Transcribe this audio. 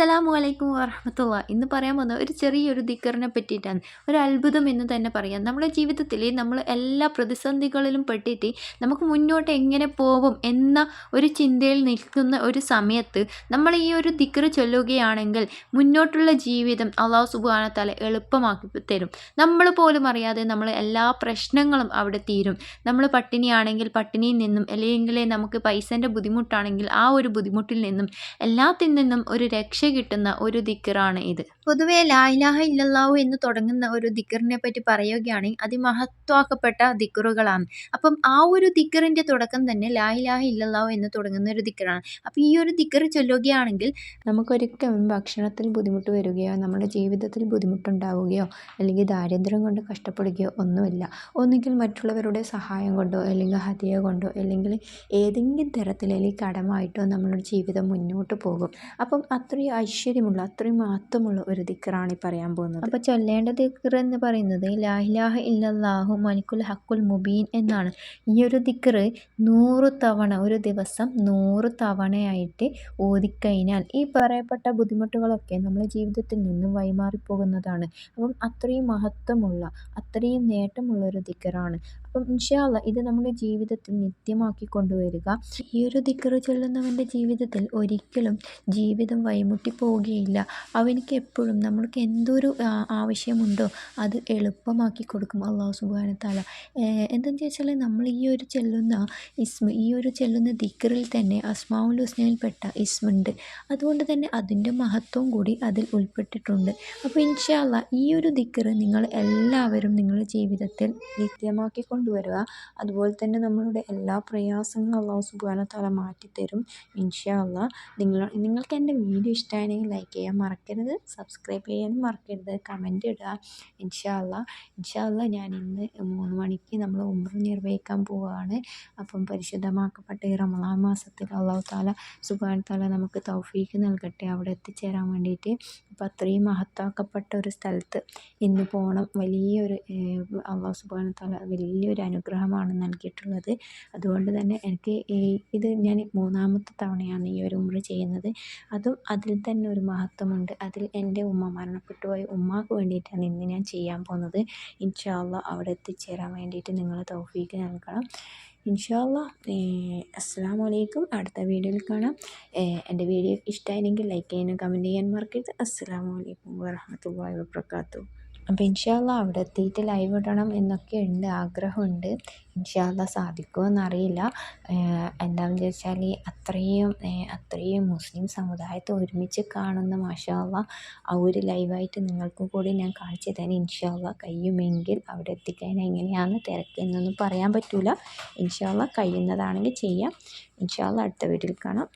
അസ്സലാമു അലൈക്കും വറഹമത്തുള്ള. ഇന്ന് പറയാൻ പോകുന്ന ഒരു ചെറിയൊരു ദിക്കറിനെ പറ്റിയിട്ടാണ്. ഒരു അത്ഭുതം എന്ന് തന്നെ പറയാം. നമ്മുടെ ജീവിതത്തിൽ നമ്മൾ എല്ലാ പ്രതിസന്ധികളിലും പെട്ടിട്ട് നമുക്ക് മുന്നോട്ട് എങ്ങനെ പോകും എന്ന ഒരു ചിന്തയിൽ നിൽക്കുന്ന ഒരു സമയത്ത് നമ്മൾ ഈ ഒരു ദിക്കറ് ചൊല്ലുകയാണെങ്കിൽ മുന്നോട്ടുള്ള ജീവിതം അള്ളാഹു സുബാനത്താലെ എളുപ്പമാക്കി തരും. നമ്മൾ പോലും അറിയാതെ നമ്മൾ എല്ലാ പ്രശ്നങ്ങളും അവിടെ തീരും. നമ്മൾ പട്ടിണിയാണെങ്കിൽ പട്ടിണിയിൽ നിന്നും അല്ലെങ്കിൽ നമുക്ക് പൈസന്റെ ബുദ്ധിമുട്ടാണെങ്കിൽ ആ ഒരു ബുദ്ധിമുട്ടിൽ നിന്നും എല്ലാത്തിൽ നിന്നും ഒരു രക്ഷ കിട്ടുന്ന ഒരു ദിക്കറാണ് ഇത്. പൊതുവെ ലായിലാഹ ഇല്ലല്ലാഹു എന്ന് തുടങ്ങുന്ന ഒരു ദിക്കറിനെ പറ്റി പറയുകയാണെങ്കിൽ അതിമഹത്വാക്കപ്പെട്ട ദിക്കറുകളാണ്. അപ്പം ആ ഒരു ദിക്കറിന്റെ തുടക്കം തന്നെ ലായിലാഹ ഇല്ലല്ലാഹു എന്ന് തുടങ്ങുന്ന ഒരു ദിക്കറാണ്. അപ്പം ഈ ഒരു ദിക്കർ ചൊല്ലുകയാണെങ്കിൽ നമുക്കൊരിക്കലും ഭക്ഷണത്തിൽ ബുദ്ധിമുട്ട് വരികയോ നമ്മുടെ ജീവിതത്തിൽ ബുദ്ധിമുട്ടുണ്ടാവുകയോ അല്ലെങ്കിൽ ദാരിദ്ര്യം കൊണ്ട് കഷ്ടപ്പെടുകയോ ഒന്നുമില്ല. ഒന്നുകിൽ മറ്റുള്ളവരുടെ സഹായം കൊണ്ടോ അല്ലെങ്കിൽ ഹതിയ കൊണ്ടോ അല്ലെങ്കിൽ ഏതെങ്കിലും തരത്തിൽ അല്ലെങ്കിൽ കടമായിട്ടോ നമ്മളുടെ ജീവിതം മുന്നോട്ട് പോകും. അപ്പം അത്രയും ഐശ്വര്യമുള്ള അത്രയും മഹത്വമുള്ള ഒരു ദിക്കറാണ് പറയാൻ പോകുന്നത്. അപ്പോൾ ചൊല്ലേണ്ട ദിക്കർ എന്ന് പറയുന്നത് ലാഹിലാഹ ഇല്ലാഹു മലിക്കുൽ ഹക്കുൽ മുബീൻ എന്നാണ്. ഈ ഒരു ദിക്കർ നൂറ് തവണ ഒരു ദിവസം നൂറ് തവണയായിട്ട് ഓതിക്കഴിഞ്ഞാൽ ഈ പറയപ്പെട്ട ബുദ്ധിമുട്ടുകളൊക്കെ നമ്മുടെ ജീവിതത്തിൽ നിന്നും വൈമാറിപ്പോകുന്നതാണ് അപ്പം അത്രയും മഹത്വമുള്ള അത്രയും നേട്ടമുള്ള ഒരു ദിക്കറാണ്. അപ്പം ഇൻഷാല്ല ഇത് നമ്മുടെ ജീവിതത്തിൽ നിത്യമാക്കി കൊണ്ടുവരിക. ഈ ഒരു ദിക്കറ് ചൊല്ലുന്നവന്റെ ജീവിതത്തിൽ ഒരിക്കലും ജീവിതം വൈമുട്ടി പോവുകയില്ല. അവനിക്ക് എപ്പോഴും നമ്മൾക്ക് എന്തൊരു ആവശ്യമുണ്ടോ അത് എളുപ്പമാക്കി കൊടുക്കും അള്ളാഹു സുബാനത്താല എന്താണെന്ന് വെച്ചാൽ നമ്മൾ ഈ ഒരു ചെല്ലുന്ന ഇസ്മ ഈ ഒരു ചെല്ലുന്ന ദിക്കറിൽ തന്നെ അസ്മാവുൽ ഹുസ്നയിൽപ്പെട്ട ഇസ്മുണ്ട്. അതുകൊണ്ട് തന്നെ അതിന്റെ മഹത്വം കൂടി അതിൽ ഉൾപ്പെട്ടിട്ടുണ്ട്. അപ്പോൾ ഇൻഷാല്ല ഈ ഒരു ദിക്കറ് നിങ്ങൾ എല്ലാവരും നിങ്ങളുടെ ജീവിതത്തിൽ നിത്യമാക്കി കൊണ്ടുവരിക. അതുപോലെ തന്നെ നമ്മളുടെ എല്ലാ പ്രയാസങ്ങളും അള്ളാഹു സുബാന തല മാറ്റിത്തരും. ഇൻഷാ അള്ളാ നിങ്ങൾ നിങ്ങൾക്ക് എന്റെ വീഡിയോ ഇഷ്ടമാണെങ്കിൽ ലൈക്ക് ചെയ്യാൻ മറക്കരുത്. സബ്സ്ക്രൈബ് ചെയ്യാനും മറക്കരുത്. കമന്റ് ഇടുക. ഇൻഷാ അള്ളാ ഇൻഷാ അള്ളാ ഞാൻ ഇന്ന് മൂന്ന് മണിക്ക് നമ്മൾ ഉമ്ര നിർവഹിക്കാൻ പോവുകയാണ് അപ്പം പരിശുദ്ധമാക്കപ്പെട്ട ഈ റമളാൻ മാസത്തിൽ അള്ളാഹു താല സുബാൻ താല നമുക്ക് തൗഫീക്ക് നൽകട്ടെ. അവിടെ എത്തിച്ചേരാൻ വേണ്ടിയിട്ട് അപ്പം അത്രയും മഹത്താക്കപ്പെട്ട ഒരു സ്ഥലത്ത് ഇന്ന് പോകണം വലിയൊരു അള്ളാഹു സുബാൻ താല വലിയൊരു അനുഗ്രഹമാണ് നൽകിയിട്ടുള്ളത്. അതുകൊണ്ട് തന്നെ എനിക്ക് ഇത് ഞാൻ മൂന്നാമത്തെ തവണയാണ് ഈ ഒരു ഉമ്ര ചെയ്യുന്നത്. അതും അതിൽ തന്നെ ഒരു മഹത്വമുണ്ട്. അതിൽ എന്റെ ഉമ്മ മരണപ്പെട്ടു പോയ ഉമ്മാക്ക് വേണ്ടിയിട്ടാണ് ഇന്ന് ഞാൻ ചെയ്യാൻ പോകുന്നത്. ഇൻഷാല്ല അവിടെ എത്തിച്ചേരാൻ വേണ്ടിയിട്ട് നിങ്ങൾ തൗഫീക്ക് നൽകണം. ഇൻഷാല്ല അസ്സാം വലൈക്കും അടുത്ത വീഡിയോയിൽ കാണാം. എന്റെ വീഡിയോ ഇഷ്ടമായെങ്കിൽ ലൈക്ക് ചെയ്യാനും കമന്റ് ചെയ്യാൻ മറക്കരുത്. അസ്സാം വലൈക്കും വാഹമത്തല്ലാ വാബർക്കാത്തു അപ്പോൾ ഇൻഷാല്ല അവിടെ എത്തിയിട്ട് ലൈവ് ഇടണം എന്നൊക്കെ ഉണ്ട് ആഗ്രഹമുണ്ട്. ഇൻഷാല്ല സാധിക്കുമോ എന്നറിയില്ല. എന്താണെന്ന് ചോദിച്ചാൽ അത്രയും അത്രയും മുസ്ലിം സമുദായത്തെ ഒരുമിച്ച് കാണുന്ന മാഷാല്ല ആ ഒരു ലൈവായിട്ട് നിങ്ങൾക്കും കൂടി ഞാൻ കാണിച്ചു തരാം ഇൻഷാല്ല കഴിയുമെങ്കിൽ അവിടെ എത്തിക്കാൻ എങ്ങനെയാണ് തിരക്ക് എന്നൊന്നും പറയാൻ പറ്റില്ല ഇൻഷാല്ല കഴിയുന്നതാണെങ്കിൽ ചെയ്യാം. ഇൻഷാല്ല അടുത്ത വീട്ടിൽ കാണാം.